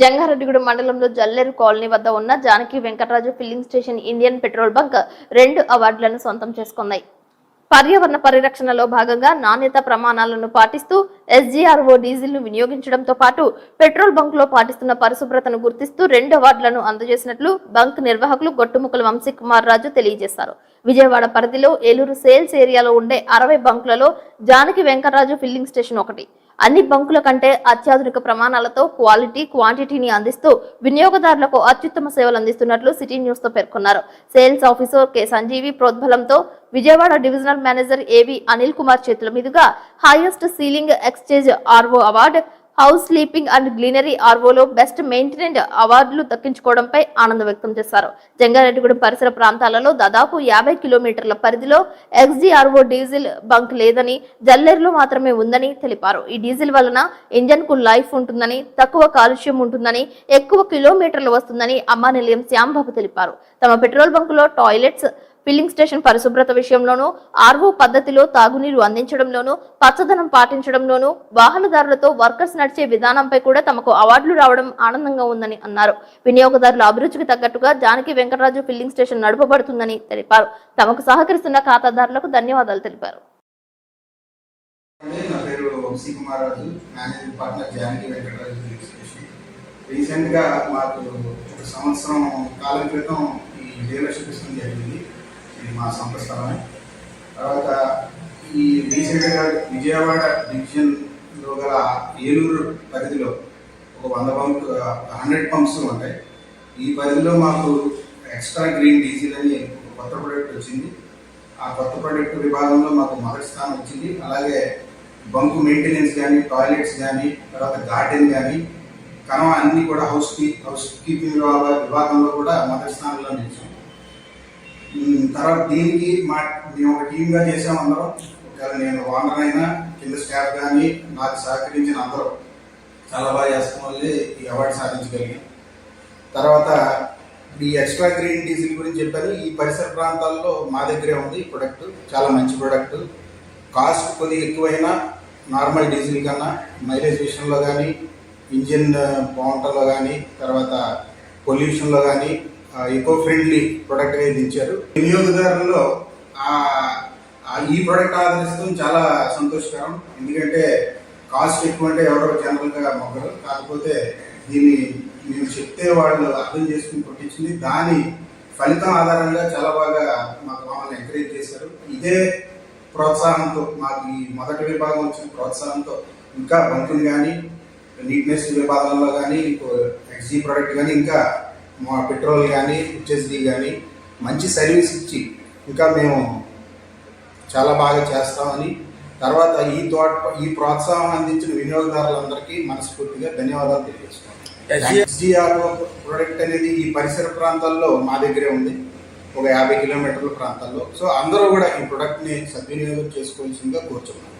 జంగారెడ్డిగూడెం మండలంలో జల్లేరు కాలనీ వద్ద ఉన్న Janaki Venkataraju filling station Indian petrol bunk రెండు అవార్డులను సొంతం చేసుకున్నాయి పర్యావరణ పరిరక్షణలో భాగంగా నాణ్యత ప్రమాణాలను పాటిస్తూ ఎస్జీఆర్ఓ డీజిల్ను వినియోగించడంతో పాటు పెట్రోల్ బంక్లో పాటిస్తున్న పరిశుభ్రతను గుర్తిస్తూ రెండు అవార్డులను అందజేసినట్లు బంక్ నిర్వాహకులు గొట్టుముక్కల వంశీ కుమార్ రాజు తెలియజేశారు. విజయవాడ పరిధిలో ఏలూరు సేల్స్ ఏరియాలో ఉండే అరవై బంకులలో జానకి వెంకటరాజు ఫిల్లింగ్ స్టేషన్ ఒకటి. అన్ని బంకుల కంటే అత్యాధునిక ప్రమాణాలతో క్వాలిటీ క్వాంటిటీని అందిస్తూ వినియోగదారులకు అత్యుత్తమ సేవలు అందిస్తున్నట్లు సిటీ న్యూస్తో పేర్కొన్నారు. Sales officer K. సంజీవి ప్రోద్బలంతో విజయవాడ డివిజనల్ మేనేజర్ ఏవి అనిల్ కుమార్ చేతుల మీదుగా highest selling exchange RO award housekeeping and గ్లీనరీ ఆర్వోలో బెస్ట్ మెయింటెనెంట్ అవార్డులు దక్కించుకోవడంపై ఆనందం వ్యక్తం చేశారు. జంగారెడ్డిగూడెం పరిసర ప్రాంతాలలో దాదాపు యాభై కిలోమీటర్ల పరిధిలో ఎక్స్జీఆర్ఓ డీజిల్ బంక్ లేదని జల్లేరులో మాత్రమే ఉందని తెలిపారు. ఈ డీజిల్ వలన ఇంజన్కు లైఫ్ ఉంటుందని తక్కువ కాలుష్యం ఉంటుందని ఎక్కువ కిలోమీటర్లు వస్తుందని అమ్మా నిలయం శ్యాంబాబు తెలిపారు. తమ పెట్రోల్ బంకులో టాయిలెట్స్ ఫిల్లింగ్ స్టేషన్ పరిశుభ్రత విషయంలోనూ ఆర్వో పద్ధతిలో తాగునీరు అందించడంలోనూ పచ్చదనం పాటించడంలోనూ వాహనదారులతో వర్కర్స్ నడిచే విధానంపై కూడా తమకు అవార్డులు రావడం ఆనందంగా ఉందని అన్నారు. వినియోగదారుల అభిరుచికి తగ్గట్టుగా జానకి వెంకటరాజు ఫిల్లింగ్ స్టేషన్ నడపబడుతుందని తెలిపారు. తమకు సహకరిస్తున్న ఖాతాదారులకు ధన్యవాదాలు తెలిపారు. నా పేరు Vamsi Kumar Raju managing partner Janaki Venkataraju filling station. మాకు ఒక సంవత్సరం కాలం క్రితం ఈ డీలర్షిప్ ఇష్టం జరిగింది. ఇది మా సొంత స్థలమే తర్వాత ఈ రీసెంట్గా విజయవాడ డివిజన్లో గల ఏలూరు పరిధిలో ఒక వంద పంప్ హండ్రెడ్ పంప్స్ ఉంటాయి. ఈ పరిధిలో మాకు ఎక్స్ట్రా గ్రీన్ డీజిల్ అని ఒక కొత్త ప్రోడక్ట్ వచ్చింది. ఆ కొత్త ప్రోడక్ట్ విభాగంలో మాకు మొదటి స్థానం వచ్చింది. అలాగే బంకు మెయింటెనెన్స్ కానీ టాయిలెట్స్ కానీ తర్వాత గార్డెన్ కానీ కనవ అన్నీ కూడా హౌస్ కీ హౌస్ కీపింగ్ విభాగంలో కూడా మొదటి స్థానంలో నిలిచాం. తర్వాత దీనికి మా మేము ఒక టీమ్గా చేసాం అందరం. ఒకవేళ నేను ఓనర్ అయినా కింద స్టాఫ్ కానీ నాకు సహకరించిన అందరూ చాలా బాగా చేస్తాం వల్లే ఈ అవార్డు సాధించగలిగాం. తర్వాత ఈ ఎక్స్ట్రా గ్రీన్ డీజిల్ గురించి చెప్పారు ఈ పరిసర ప్రాంతాల్లో మా దగ్గరే ఉంది ఈ ప్రొడక్ట్ చాలా మంచి ప్రొడక్ట్ కాస్ట్ కొద్దిగా ఎక్కువైనా నార్మల్ డీజిల్ కన్నా మైలేజ్ విషయంలో కానీ ఇంజిన్ బాగుంటలో కానీ తర్వాత పొల్యూషన్లో కానీ ఎకో ఫ్రెండ్లీ ప్రొడక్ట్ అనేది ఇచ్చారు. వినియోగదారుల్లో ఆ- ఈ ప్రొడక్ట్ ఆదరిస్తాం చాలా సంతోషకరం. ఎందుకంటే కాస్ట్ ఎక్కువ అంటే ఎవరో జనరల్గా మొగ్గరు కాకపోతే దీన్ని మేము చెప్తే వాళ్ళు అర్థం చేసుకుని కొట్టించింది. దాని ఫలితం ఆధారంగా చాలా బాగా మాకు మమ్మల్ని ఎంకరేజ్ చేశారు. ఇదే ప్రోత్సాహంతో మాకు ఈ మొదటి విభాగం వచ్చిన ప్రోత్సాహంతో ఇంకా బంకులు కానీ నీట్నెస్ విభాగంలో కానీ ఇంకో ఎక్సీ ప్రోడక్ట్ కానీ ఇంకా మా పెట్రోల్ కానీ హెచ్ఎస్డి కానీ మంచి సర్వీస్ ఇచ్చి ఇంకా మేము చాలా బాగా చేస్తామని తర్వాత ఈ తోట ఈ ప్రోత్సాహం అందించిన వినియోగదారులందరికీ మనస్ఫూర్తిగా ధన్యవాదాలు తెలియజేస్తున్నాం. ఎస్డిఆర్ ప్రొడక్ట్ అనేది ఈ పరిసర ప్రాంతాల్లో మా దగ్గరే ఉంది ఒక యాభై కిలోమీటర్ల ప్రాంతాల్లో. సో అందరూ కూడా ఈ ప్రొడక్ట్ని సద్వినియోగం చేసుకోవాల్సిందిగా కోరుచున్నాం.